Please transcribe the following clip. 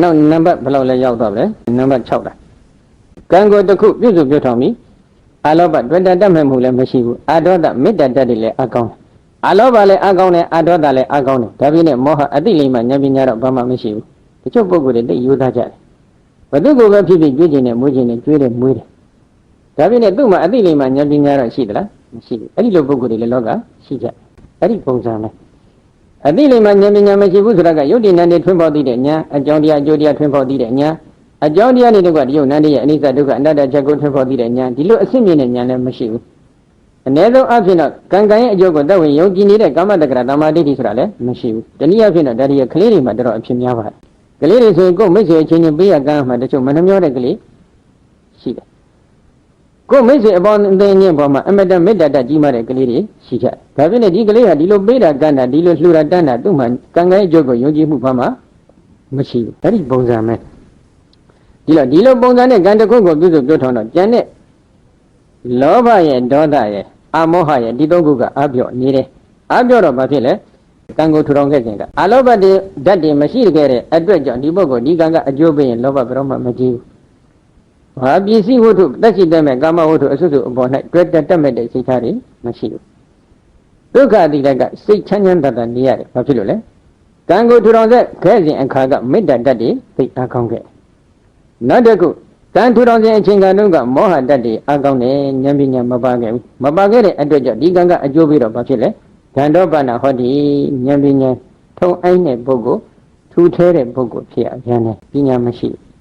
နောက်နံပါတ်ဘယ်လောက်လဲရောက်တော့လဲနံပါတ်6တာကံကိုတစ်ခုပြုစုပြုထောင်ပြီးအာလောဘတွေ့တာတတ်မဲ့မှုလည်းမရှိဘူးအာဒေါသမေတ္တာတတ်တယ်လည်းအကောင်းတယ်အာလောဘလည်းအကောင်းတယ်အာဒေါသလည်းအကောင်းတယ်ဒါပြည့်နဲ့မောဟအတိလိမ္မာဉာဏ်ပညာတော့ဘာမှမရှိဘူးတချို့ပုဂ္ဂိုလ်တွေတိတ်ယူသားကြတယ်ဘသူကိုပဲဖြစ်ဖြစ်ကြွေးခြင်းနဲ့မွေးခြင်းနဲ့ကြွေးတယ်မွေးတယ်ဒါပြည့်နဲ့သူ့မှာအတိလိမ္မာဉာဏ်ပညာတော့ရှိသလားမရှိဘူးအဲ့ဒီလိုပုဂ္ဂိုလ်တွေလည်းလောကရှိကြတယ်အဲ့ဒီပုံစံပဲ အတိလိမ္မာဉာဏ်ပညာမရှိဘူးဆိုတာကယုတ်တိနန္တေထွန်းဖော်သိတဲ့ဉာဏ်အကြောင်းတရားအကျိုးတရားထွန်းဖော်သိတဲ့ဉာဏ်အကြောင်းတရားတွေတော့ကဒီယုတ်နန္တေရဲ့အနိစ္စဒုက္ခအနတ္တချက်ကိုထွန်းဖော်သိတဲ့ဉာဏ်ဒီလိုအစစ်မြင့်တဲ့ဉာဏ်လည်းမရှိဘူးအ ਨੇ ဆုံးအဖြစ်တော့ကံကံရဲ့အကျိုးကိုသက်ဝင်ယုံကြည်နေတဲ့ကာမတက္ကရာတမာဒိဋ္ဌိဆိုတာလည်းမရှိဘူးတနည်းအားဖြင့်တော့ဒါဒီရဲ့ကလေးတွေမှာတော်တော်အဖြစ်များပါတယ်ကလေးတွေဆိုရင်ကိုယ်မိတ်ဆွေအချင်းချင်းပေးရကမ်းမှာတချို့မနှမျောတဲ့ကလေးရှိတယ် ကိုယ်မိတ်ဆွေအပေါင်းအသင်းချင်းပေါ်မှာအမတန်မေတ္တာတကြီးမားတဲ့ကလေးတွေရှိကြတယ်။ဒါဖြစ်နေဒီကလေးဟာဒီလိုပေးတာကမ်းတာဒီလိုလှူတာတန်းတာသူ့မှာကံကံရဲ့အကျိုးကိုယုံကြည်မှုဘာမှမရှိဘူး။အဲ့ဒီပုံစံပဲ။ဒီလိုဒီလိုပုံစံနဲ့ကံတစ်ခုကိုပြုစုပြောထောင်တော့ကျန်တဲ့လောဘရဲ့ဒေါသရဲ့အမောဟရဲ့ဒီသုံးခုကအပြော့နေတယ်။အပြော့တော့ဘာဖြစ်လဲ။ကံကိုထူထောင်ခဲ့ခြင်းကအလောဘတွေဓာတ်တွေမရှိခဲ့တဲ့အတွက်ကြောင့်ဒီပုဂ္ဂိုလ်ဒီကံကအကျိုးပေးရင်လောဘဘယ်တော့မှမကြည့်ဘူး။ ဘာပစ္စည်းဝတ္ထုတက်ရှိတဲ့မဲ့ကာမဝတ္ထုအစွတ်စွတ်အပေါ်၌တွေ့တက်တက်မဲ့တဲ့စိတ်ထားတွေမရှိဘူး။ဒုက္ခအတိတ်ကစိတ်ချမ်းချမ်းသာသာနေရတယ်။ဘာဖြစ်လို့လဲ။ကံကိုထူထောင်တဲ့ခဲစဉ်အခါကမေတ္တာတတ်တွေသိအားကောင်းခဲ့။နောက်တစ်ခုကံထူထောင်ခြင်းအချိန်ကတုန်းကမောဟတတ်တွေအားကောင်းတယ်ဉာဏ်ပညာမပါခဲ့ဘူး။မပါခဲ့တဲ့အတွက်ကြောင့်ဒီကံကအကျိုးပေးတော့ဘာဖြစ်လဲ။ကံတော့ပါဏဟောတိဉာဏ်ပညာထုံအိုင်းတဲ့ပုဂ္ဂိုလ်ထူထဲတဲ့ပုဂ္ဂိုလ်ဖြစ်ရပြန်တယ်ပညာမရှိဘူး